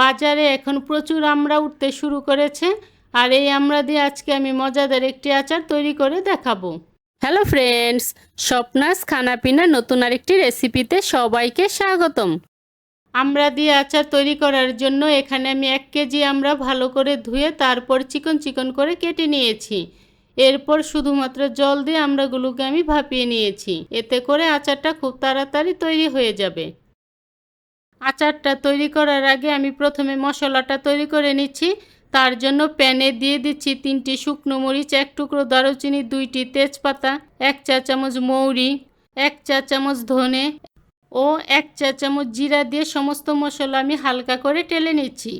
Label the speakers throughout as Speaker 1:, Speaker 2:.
Speaker 1: বাজারে এখন প্রচুর আমরা উঠতে শুরু করেছে, আর এই আমরা দিয়ে আজকে আমি মজাদার একটি আচার তৈরি করে দেখাবো। হ্যালো ফ্রেন্ডস, স্বপ্নাস খানাপিনা নতুন আরেকটি রেসিপিতে সবাইকে স্বাগতম। আমরা দিয়ে আচার তৈরি করার জন্য এখানে আমি এক কেজি আমরা ভালো করে ধুয়ে তারপর চিকন চিকন করে কেটে নিয়েছি। এরপর শুধুমাত্র জল দিয়ে আমরাগুলোকে আমি ভাপিয়ে নিয়েছি। এতে করে আচারটা খুব তাড়াতাড়ি তৈরি হয়ে যাবে। আচারটা তৈরি করার আগে আমি প্রথমে মশলাটা তৈরি করে নিচ্ছি। তার জন্য প্যানে দিয়ে দিচ্ছি তিনটি শুকনো মরিচ, এক টুকরো দারুচিনি, দুইটি তেজপাতা, এক চা চামচ মৌরি, এক চা চামচ ধনে ও এক চা চামচ জিরা দিয়ে সমস্ত মশলা আমি হালকা করে টেলে নিচ্ছি।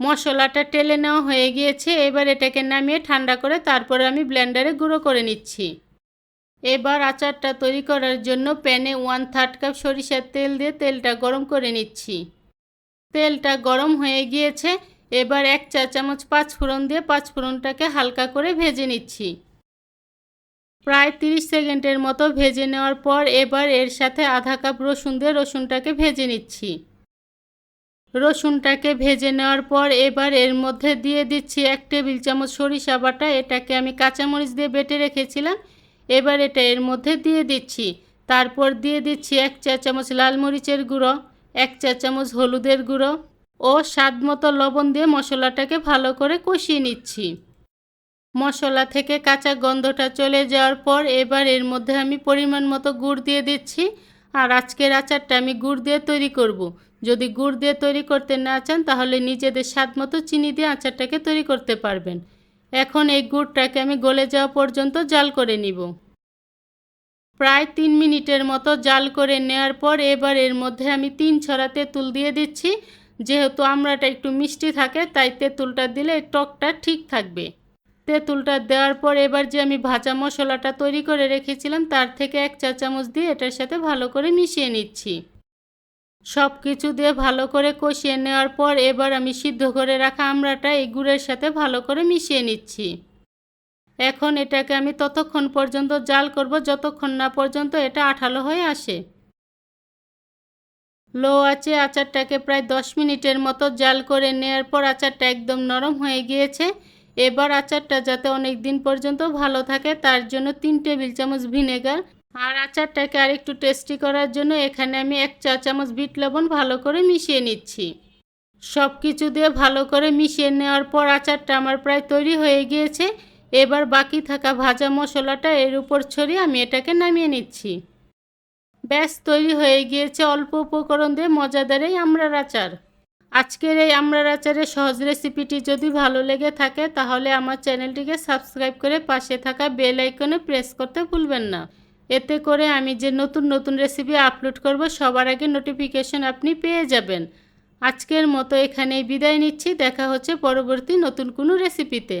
Speaker 1: মশলাটা টেলে নেওয়া হয়ে গিয়েছে, এবার এটাকে নামিয়ে ঠান্ডা করে তারপরে আমি ব্লেন্ডারে গুঁড়ো করে নিচ্ছি। এবার আচারটা তৈরি করার জন্য প্যানে ওয়ান থার্ড কাপ সরিষার তেল দিয়ে তেলটা গরম করে নিচ্ছি। তেলটা গরম হয়ে গিয়েছে, এবার এক চা চামচ পাঁচ ফোড়ন দিয়ে পাঁচ ফোড়নটাকে হালকা করে ভেজে নিচ্ছি। প্রায় তিরিশ সেকেন্ডের মতো ভেজে নেওয়ার পর এবার এর সাথে আধা কাপ রসুন দিয়ে রসুনটাকে ভেজে নিচ্ছি। রসুনটাকে ভেজে নেওয়ার পর এবার এর মধ্যে দিয়ে দিচ্ছি এক টেবিল চামচ সরিষা বাটা, এটাকে আমি কাঁচামরিচ দিয়ে বেটে রেখেছিলাম এবার এটা এর মধ্যে দিয়ে দিচ্ছি। তারপর দিয়ে দিচ্ছি এক চা চামচ লাল মরিচের গুঁড়ো, এক চা চামচ হলুদের গুঁড়ো ও স্বাদ মতো লবণ দিয়ে মশলাটাকে ভালো করে কষিয়ে নিচ্ছি। মশলা থেকে কাঁচা গন্ধটা চলে যাওয়ার পর এবার এর মধ্যে আমি পরিমাণ মতো গুড় দিয়ে দিচ্ছি। আর আজকের আচারটা আমি গুড় দিয়ে তৈরি করব। যদি গুড় দিয়ে তৈরি করতে না চান তাহলে নিজেদের স্বাদ মতো চিনি দিয়ে আচারটাকে তৈরি করতে পারবেন। এখন এই গুড়টাকে আমি গলে যাওয়া পর্যন্ত জাল করে নিব। প্রায় তিন মিনিটের মতো জাল করে নেওয়ার পর এবার এর মধ্যে আমি তিন ছড়া তেঁতুল দিয়ে দিচ্ছি। যেহেতু আমড়াটা একটু মিষ্টি থাকে, তাই তেঁতুলটা দিলে টকটা ঠিক থাকবে। তেঁতুলটা দেওয়ার পর এবার যে আমি ভাজা মশলাটা তৈরি করে রেখেছিলাম, তার থেকে এক চা চামচ দিয়ে এটার সাথে ভালো করে মিশিয়ে নিচ্ছি। সব কিছু দিয়ে ভালো করে কষিয়ে নেওয়ার পর এবার আমি সিদ্ধ করে রাখা আমড়াটা এই গুড়ের সাথে ভালো করে মিশিয়ে নিচ্ছি। এখন এটাকে আমি ততক্ষণ পর্যন্ত জাল করব, যতক্ষণ না পর্যন্ত এটা আঠালো হয়ে আসে। লো আছে আচারটাকে প্রায় দশ মিনিটের মতো জাল করে নেওয়ার পর আচারটা একদম নরম হয়ে গিয়েছে। এবার আচারটা যাতে অনেক দিন পর্যন্ত ভালো থাকে, তার জন্য তিন টেবিল চামচ ভিনেগার আর আচারটাকে আর একটু টেস্টি করার জন্য এখানে আমি এক চা চামচ বিট লবণ ভালো করে মিশিয়ে নিচ্ছি। সব কিছু দিয়ে ভালো করে মিশিয়ে নেওয়ার পর আচারটা আমার প্রায় তৈরি হয়ে গিয়েছে। এবার বাকি থাকা ভাজা মশলাটা এর উপর ছড়িয়ে আমি এটাকে নামিয়ে নিচ্ছি। ব্যাস, তৈরি হয়ে গিয়েছে অল্প উপকরণ দিয়ে মজাদার এই আমড়ার আচার। আজকের এই আমড়ার আচারের সহজ রেসিপিটি যদি ভালো লেগে থাকে, তাহলে আমার চ্যানেলটিকে সাবস্ক্রাইব করে পাশে থাকা বেল আইকনে প্রেস করতে ভুলবেন না। এতে করে আমি যে নতুন নতুন রেসিপি আপলোড করব, সবার আগে নোটিফিকেশন আপনি পেয়ে যাবেন। আজকের মতো এখানেই বিদায় নিচ্ছি, দেখা হচ্ছে পরবর্তী নতুন কোনো রেসিপিতে